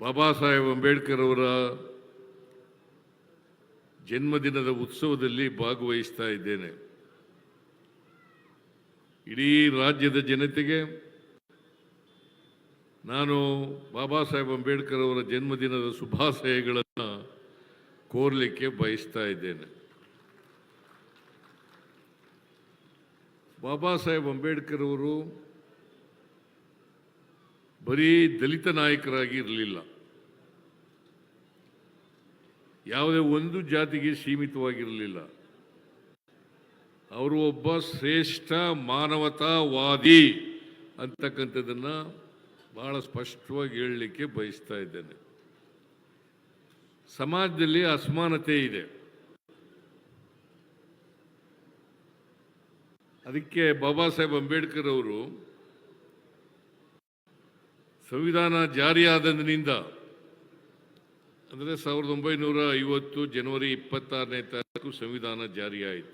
ಬಾಬಾ ಸಾಹೇಬ್ ಅಂಬೇಡ್ಕರ್ ಅವರ ಜನ್ಮದಿನದ ಉತ್ಸವದಲ್ಲಿ ಭಾಗವಹಿಸ್ತಾ ಇದ್ದೇನೆ. ಇಡೀ ರಾಜ್ಯದ ಜನತೆಗೆ ನಾನು ಬಾಬಾ ಸಾಹೇಬ್ ಅಂಬೇಡ್ಕರ್ ಅವರ ಜನ್ಮದಿನದ ಶುಭಾಶಯಗಳನ್ನು ಕೋರಲಿಕ್ಕೆ ಬಯಸ್ತಾ ಇದ್ದೇನೆ. ಬಾಬಾ ಸಾಹೇಬ್ ಅಂಬೇಡ್ಕರ್ ಅವರು ಬರೀ ದಲಿತ ನಾಯಕರಾಗಿ ಇರಲಿಲ್ಲ. ಯಾವುದೇ ಒಂದು ಜಾತಿಗೆ ಸೀಮಿತವಾಗಿರಲಿಲ್ಲ. ಅವರು ಒಬ್ಬ ಶ್ರೇಷ್ಠ ಮಾನವತಾವಾದಿ ಅಂತಕ್ಕಂಥದ್ದನ್ನು ಬಹಳ ಸ್ಪಷ್ಟವಾಗಿ ಹೇಳಲಿಕ್ಕೆ ಬಯಸ್ತಾ ಇದ್ದೇನೆ. ಸಮಾಜದಲ್ಲಿ ಅಸಮಾನತೆ ಇದೆ. ಅದಕ್ಕೆ ಬಾಬಾ ಸಾಹೇಬ್ ಅಂಬೇಡ್ಕರ್ ಅವರು ಸಂವಿಧಾನ ಜಾರಿಯಾದಂದಿನಿಂದ ಅಂದರೆ ಸಾವಿರದ ಒಂಬೈನೂರ ಐವತ್ತು ಜನವರಿ ಇಪ್ಪತ್ತಾರನೇ ತಾರೀಕು ಸಂವಿಧಾನ ಜಾರಿಯಾಯಿತು.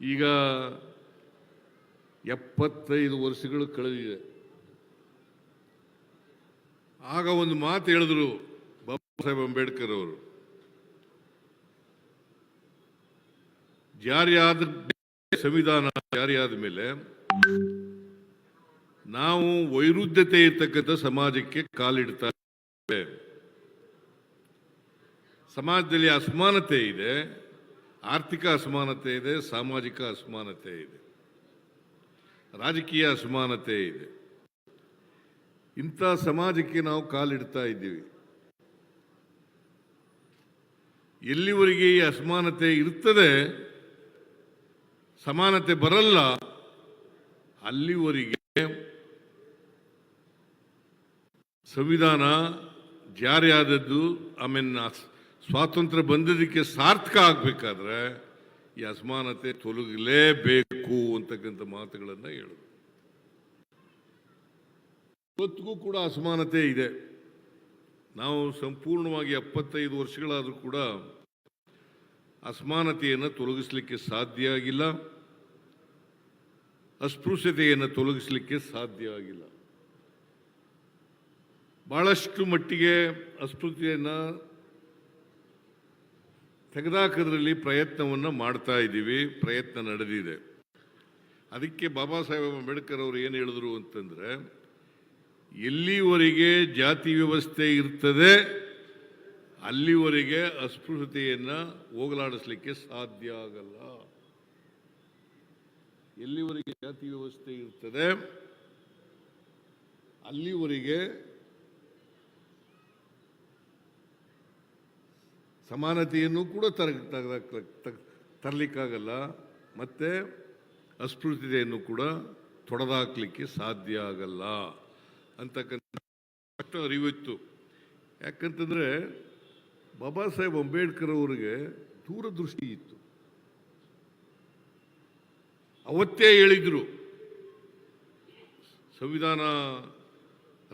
ಈಗ ಎಪ್ಪತ್ತೈದು ವರ್ಷಗಳು ಕಳೆದಿದೆ. ಆಗ ಒಂದು ಮಾತು ಹೇಳಿದ್ರು ಬಾಬಾ ಸಾಹೇಬ್ ಅಂಬೇಡ್ಕರ್ ಅವರು. ಜಾರಿಯಾದ ಸಂವಿಧಾನ ಜಾರಿಯಾದ ಮೇಲೆ ನಾವು ವೈರುಧ್ಯತೆ ಇರ್ತಕ್ಕಂಥ ಸಮಾಜಕ್ಕೆ ಕಾಲಿಡ್ತಾ ಇದ್ದೇವೆ. ಸಮಾಜದಲ್ಲಿ ಅಸಮಾನತೆ ಇದೆ, ಆರ್ಥಿಕ ಅಸಮಾನತೆ ಇದೆ, ಸಾಮಾಜಿಕ ಅಸಮಾನತೆ ಇದೆ, ರಾಜಕೀಯ ಅಸಮಾನತೆ ಇದೆ ಇಂಥ ಸಮಾಜಕ್ಕೆ ನಾವು ಕಾಲಿಡ್ತಾ ಇದ್ದೀವಿ ಎಲ್ಲಿವರೆಗೆ ಈ ಅಸಮಾನತೆ ಇರ್ತದೆ, ಸಮಾನತೆ ಬರಲ್ಲ ಅಲ್ಲಿವರೆಗೆ ಸಂವಿಧಾನ ಜಾರಿಯಾದದ್ದು ಆಮೇಲೆ ಸ್ವಾತಂತ್ರ್ಯ ಬಂದದಕ್ಕೆ ಸಾರ್ಥಕ ಆಗಬೇಕಾದ್ರೆ ಈ ಅಸಮಾನತೆ ತೊಲಗಲೇಬೇಕು ಅಂತಕ್ಕಂಥ ಮಾತುಗಳನ್ನು ಹೇಳಿದ್ರು ಇವತ್ತಿಗೂ ಕೂಡ ಅಸಮಾನತೆ ಇದೆ. ನಾವು ಸಂಪೂರ್ಣವಾಗಿ ಎಪ್ಪತ್ತೈದು ವರ್ಷಗಳಾದರೂ ಕೂಡ ಅಸಮಾನತೆಯನ್ನು ತೊಲಗಿಸ್ಲಿಕ್ಕೆ ಸಾಧ್ಯ ಆಗಿಲ್ಲ. ಅಸ್ಪೃಶ್ಯತೆಯನ್ನು ತೊಲಗಿಸಲಿಕ್ಕೆ ಸಾಧ್ಯ ಆಗಿಲ್ಲ. ಬಹಳಷ್ಟು ಮಟ್ಟಿಗೆ ಅಸ್ಪೃಶ್ಯತೆಯನ್ನು ತೆಗೆದಾಕೋದ್ರಲ್ಲಿ ಪ್ರಯತ್ನವನ್ನು ಮಾಡ್ತಾ ಇದ್ದೀವಿ, ಪ್ರಯತ್ನ ನಡೆದಿದೆ. ಅದಕ್ಕೆ ಬಾಬಾ ಸಾಹೇಬ್ ಅಂಬೇಡ್ಕರ್ ಅವರು ಏನು ಹೇಳಿದ್ರು ಅಂತಂದರೆ, ಎಲ್ಲಿವರೆಗೆ ಜಾತಿ ವ್ಯವಸ್ಥೆ ಇರ್ತದೆ, ಅಲ್ಲಿವರೆಗೆ ಅಸ್ಪೃಶ್ಯತೆಯನ್ನು ಹೋಗಲಾಡಿಸ್ಲಿಕ್ಕೆ ಸಾಧ್ಯ ಆಗಲ್ಲ. ಎಲ್ಲಿವರೆಗೆ ಜಾತಿ ವ್ಯವಸ್ಥೆ ಇರ್ತದೆ? ಅಲ್ಲಿವರೆಗೆ ಸಮಾನತೆಯನ್ನು ಕೂಡ ತರ ತರ- ತರ- ತರಲಿಕ್ಕಾಗಲ್ಲ. ಮತ್ತೆ ಅಸ್ಪೃಶ್ಯತೆಯನ್ನು ಕೂಡ ತೊಡೆದಾಕ್ಲಿಕ್ಕೆ ಸಾಧ್ಯ ಆಗಲ್ಲ. ಅಂತಕ್ಕಂಥ ಅಷ್ಟು ಅರಿವಿತ್ತು. ಯಾಕಂತಂದ್ರೆ ಬಾಬಾ ಸಾಹೇಬ್ ಅಂಬೇಡ್ಕರ್ ಅವರಿಗೆ ದೂರದೃಷ್ಟಿ ಇತ್ತು. ಅವತ್ತೇ ಹೇಳಿದ್ರು. ಸಂವಿಧಾನ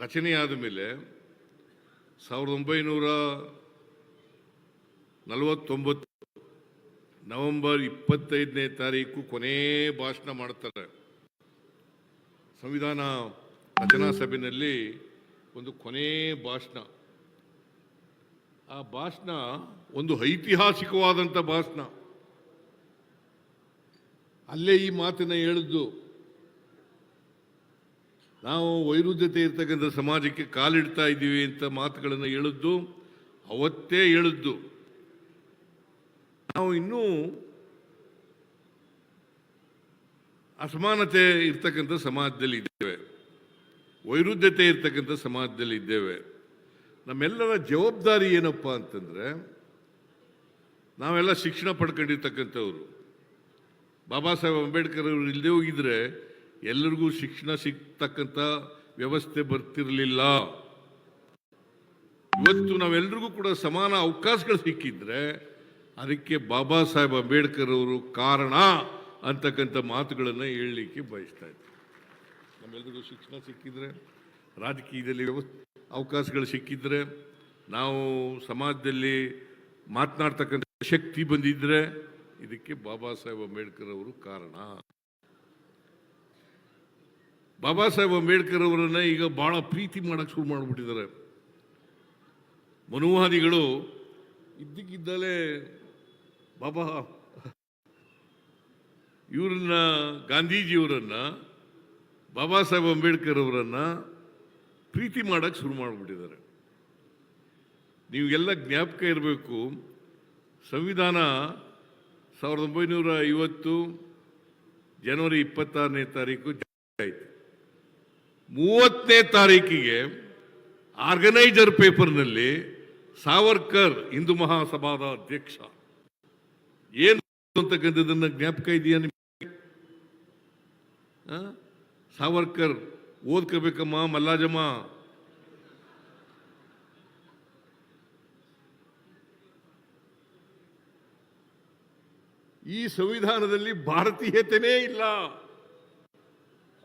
ರಚನೆಯಾದ ಮೇಲೆ ಸಾವಿರದ ಒಂಬೈನೂರ ನಲವತ್ತೊಂಬತ್ತು ನವೆಂಬರ್ ಇಪ್ಪತ್ತೈದನೇ ತಾರೀಕು ಕೊನೇ ಭಾಷಣ ಮಾಡ್ತಾರೆ. ಸಂವಿಧಾನ ರಚನಾ ಸಭೆಯಲ್ಲಿ ಒಂದು ಕೊನೆ ಭಾಷಣ. ಆ ಭಾಷಣ ಒಂದು ಐತಿಹಾಸಿಕವಾದಂಥ ಭಾಷಣ. ಅಲ್ಲೇ ಈ ಮಾತಿನ ಹೇಳಿದ್ದು ನಾವು ವೈರುಧ್ಯತೆ ಇರ್ತಕ್ಕಂಥ ಸಮಾಜಕ್ಕೆ ಕಾಲಿಡ್ತಾ ಇದ್ದೀವಿ ಅಂತ ಮಾತುಗಳನ್ನು ಹೇಳಿದ್ದು ಅವತ್ತೇ ಹೇಳಿದ್ದು ನಾವು ಇನ್ನೂ ಅಸಮಾನತೆ ಇರ್ತಕ್ಕಂಥ ಸಮಾಜದಲ್ಲಿ ಇದ್ದೇವೆ. ವೈರುಧ್ಯತೆ ಇರ್ತಕ್ಕಂಥ ಸಮಾಜದಲ್ಲಿ ಇದ್ದೇವೆ. ನಮ್ಮೆಲ್ಲರ ಜವಾಬ್ದಾರಿ ಏನಪ್ಪ ಅಂತಂದ್ರೆ, ನಾವೆಲ್ಲ ಶಿಕ್ಷಣ ಪಡ್ಕೊಂಡಿರ್ತಕ್ಕಂಥವ್ರು. ಬಾಬಾ ಸಾಹೇಬ್ ಅಂಬೇಡ್ಕರ್ ಅವರು ಇಲ್ಲದೆ ಹೋಗಿದ್ರೆ ಎಲ್ಲರಿಗೂ ಶಿಕ್ಷಣ ಸಿಗ್ತಕ್ಕಂಥ ವ್ಯವಸ್ಥೆ ಬರ್ತಿರಲಿಲ್ಲ. ಇವತ್ತು ನಾವೆಲ್ಲರಿಗೂ ಕೂಡ ಸಮಾನ ಅವಕಾಶಗಳು ಸಿಕ್ಕಿದ್ರೆ ಅದಕ್ಕೆ ಬಾಬಾ ಸಾಹೇಬ್ ಅಂಬೇಡ್ಕರ್ ಅವರು ಕಾರಣ ಅಂತಕ್ಕಂಥ ಮಾತುಗಳನ್ನು ಹೇಳಲಿಕ್ಕೆ ಬಯಸ್ತಾ ಇದ್ದೆ. ನಮ್ಮೆಲ್ಲರಿಗೂ ಶಿಕ್ಷಣ ಸಿಕ್ಕಿದ್ರೆ, ರಾಜಕೀಯದಲ್ಲಿ ವ್ಯವಸ್ಥೆ, ಅವಕಾಶಗಳು ಸಿಕ್ಕಿದ್ರೆ, ನಾವು ಸಮಾಜದಲ್ಲಿ ಮಾತನಾಡ್ತಕ್ಕಂಥ ಶಕ್ತಿ ಬಂದಿದ್ರೆ ಇದಕ್ಕೆ ಬಾಬಾ ಸಾಹೇಬ್ ಅಂಬೇಡ್ಕರ್ ಅವರು ಕಾರಣ. ಬಾಬಾ ಸಾಹೇಬ್ ಅಂಬೇಡ್ಕರ್ ಅವರನ್ನ ಈಗ ಬಹಳ ಪ್ರೀತಿ ಮಾಡಕ್ಕೆ ಶುರು ಮಾಡಿಬಿಟ್ಟಿದ್ದಾರೆ. ಮನುವಾದಿಗಳು ಇದ್ದಕ್ಕಿದ್ದಲೇ ಬಾಬಾ ಇವ್ರನ್ನ ಗಾಂಧೀಜಿಯವರನ್ನ ಬಾಬಾ ಸಾಹೇಬ್ ಅಂಬೇಡ್ಕರ್ ಅವರನ್ನ ಪ್ರೀತಿ ಮಾಡಕ್ ಶುರು ಮಾಡಿಬಿಟ್ಟಿದ್ದಾರೆ. ನೀವೆಲ್ಲ ಜ್ಞಾಪಕ ಇರಬೇಕು, ಸಂವಿಧಾನ ಸಾವಿರದ ಒಂಬೈನೂರ ಐವತ್ತು ಜನವರಿ ಇಪ್ಪತ್ತಾರನೇ ತಾರೀಕು ಆಯಿತು. ಮೂವತ್ತನೇ ತಾರೀಕಿಗೆ ಆರ್ಗನೈಜರ್ ಪೇಪರ್ನಲ್ಲಿ ಸಾವರ್ಕರ್ ಹಿಂದೂ ಮಹಾಸಭಾದ ಅಧ್ಯಕ್ಷ ಏನು ಅಂತಕ್ಕಂಥದ್ದನ್ನ ಜ್ಞಾಪಕ ಇದೆಯಾ ನಿಮಗೆ? ಸಾವರ್ಕರ್ ಓದ್ಕೋಬೇಕಮ್ಮ ಮಲ್ಲಾಜಮ್ಮ. ಈ ಸಂವಿಧಾನದಲ್ಲಿ ಭಾರತೀಯತೆನೇ ಇಲ್ಲ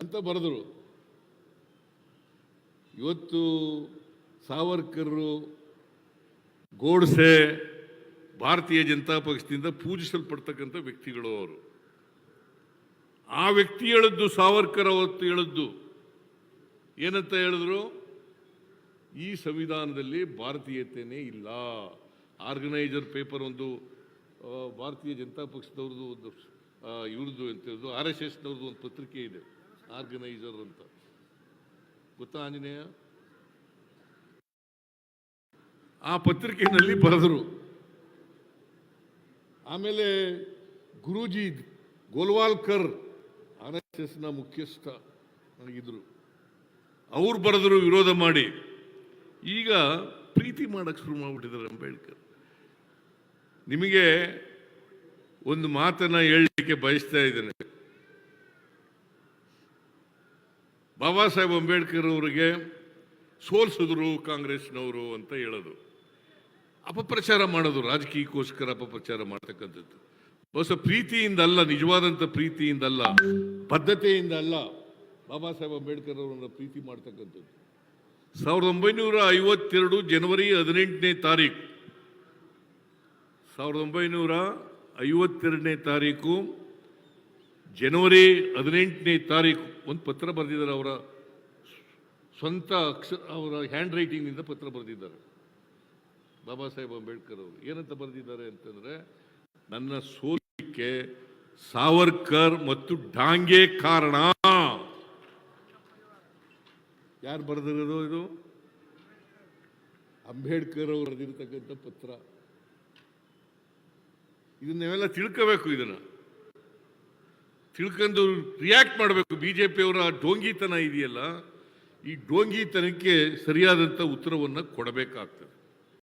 ಅಂತ ಬರೆದರು. ಇವತ್ತು ಸಾವರ್ಕರ್ರು ಗೋಡ್ಸೆ ಭಾರತೀಯ ಜನತಾ ಪಕ್ಷದಿಂದ ಪೂಜಿಸಲ್ಪಡ್ತಕ್ಕಂಥ ವ್ಯಕ್ತಿಗಳು ಅವರು. ಆ ವ್ಯಕ್ತಿ ಹೇಳಿದ್ದು ಸಾವರ್ಕರ್, ಅವತ್ತು ಹೇಳಿದ್ದು. ಏನಂತ ಹೇಳಿದ್ರು? ಈ ಸಂವಿಧಾನದಲ್ಲಿ ಭಾರತೀಯತೆನೇ ಇಲ್ಲ. ಆರ್ಗನೈಜರ್ ಪೇಪರ್ ಒಂದು ಭಾರತೀಯ ಜನತಾ ಪಕ್ಷದವ್ರದ್ದು ಒಂದು ಇವ್ರದ್ದು ಅಂತ ಹೇಳಿದ್ರು ಆರ್ ಎಸ್ ಎಸ್ನವ್ರದ್ದು ಒಂದು ಪತ್ರಿಕೆ ಇದೆ, ಆರ್ಗನೈಸರ್ ಅಂತ. ಗೊತ್ತಾ ಆಂಜನೇಯ? ಆ ಪತ್ರಿಕೆಯಲ್ಲಿ ಬರೆದರು. ಆಮೇಲೆ ಗುರೂಜಿ ಗೋಲ್ವಾಲ್ಕರ್ ಆರ್ ಎಸ್ ಎಸ್ನ ಮುಖ್ಯಸ್ಥ ಆಗಿದ್ರು. ಅವ್ರು ಬರೆದರು ವಿರೋಧ ಮಾಡಿ. ಈಗ ಪ್ರೀತಿ ಮಾಡಕ್ ಶುರು ಮಾಡ್ಬಿಟ್ಟಿದ್ದಾರೆ ಅಂಬೇಡ್ಕರ್. ನಿಮಗೆ ಒಂದು ಮಾತನ್ನ ಹೇಳಲಿಕ್ಕೆ ಬಯಸ್ತಾ ಇದ್ದೇನೆ. ಬಾಬಾ ಸಾಹೇಬ್ ಅಂಬೇಡ್ಕರ್ ಅವರಿಗೆ ಸೋಲ್ಸಿದ್ರು ಕಾಂಗ್ರೆಸ್ನವರು ಅಂತ ಹೇಳೋದು. ಅಪಪ್ರಚಾರ ಮಾಡೋದು ರಾಜಕೀಯಕ್ಕೋಸ್ಕರ ಅಪಪ್ರಚಾರ ಮಾಡ್ತಕ್ಕಂಥದ್ದು. ಹೊಸ ಪ್ರೀತಿಯಿಂದ ಅಲ್ಲ ನಿಜವಾದಂಥ ಪ್ರೀತಿಯಿಂದ ಅಲ್ಲ ಬದ್ಧತೆಯಿಂದ ಅಲ್ಲ ಬಾಬಾ ಸಾಹೇಬ್ ಅಂಬೇಡ್ಕರ್ ಅವರನ್ನು ಪ್ರೀತಿ ಮಾಡ್ತಕ್ಕಂಥದ್ದು. ಸಾವಿರದ ಒಂಬೈನೂರ ಐವತ್ತೆರಡು ಜನವರಿ ಹದಿನೆಂಟನೇ ತಾರೀಕು ಸಾವಿರದ ಒಂಬೈನೂರ ಐವತ್ತೆರಡನೇ ತಾರೀಕು, ಜನವರಿ ಹದಿನೆಂಟನೇ ತಾರೀಕು. ಒಂದು ಪತ್ರ ಬರೆದಿದ್ದಾರೆ ಅವರ ಸ್ವಂತ ಅಕ್ಷ, ಅವರ ಹ್ಯಾಂಡ್ ರೈಟಿಂಗ್ನಿಂದ ಪತ್ರ ಬರೆದಿದ್ದಾರೆ. ಬಾಬಾ ಸಾಹೇಬ್ ಅಂಬೇಡ್ಕರ್ ಅವರು. ಏನಂತ ಬರೆದಿದ್ದಾರೆ ಅಂತಂದರೆ, ನನ್ನ ಸೋಲಿಕೆ ಸಾವರ್ಕರ್ ಮತ್ತು ಡಾಂಗೆ ಕಾರಣ. ಯಾರು ಬರೆದಿರೋದು ಇದು? ಅಂಬೇಡ್ಕರ್ ಅವರು ಬರೆದಿರ್ತಕ್ಕಂಥ ಪತ್ರ. ಇದನ್ನ ನೀವೆಲ್ಲ ತಿಳ್ಕೋಬೇಕು ಇದನ್ನ. ತಿಳ್ಕೊಂಡು ರಿಯಾಕ್ಟ್ ಮಾಡಬೇಕು. ಬಿ ಜೆ ಪಿಯವರ ಡೋಂಗಿತನ ಇದೆಯಲ್ಲ, ಈ ಡೋಂಗಿತನಕ್ಕೆ ಸರಿಯಾದಂಥ ಉತ್ತರವನ್ನು ಕೊಡಬೇಕಾಗ್ತದೆ.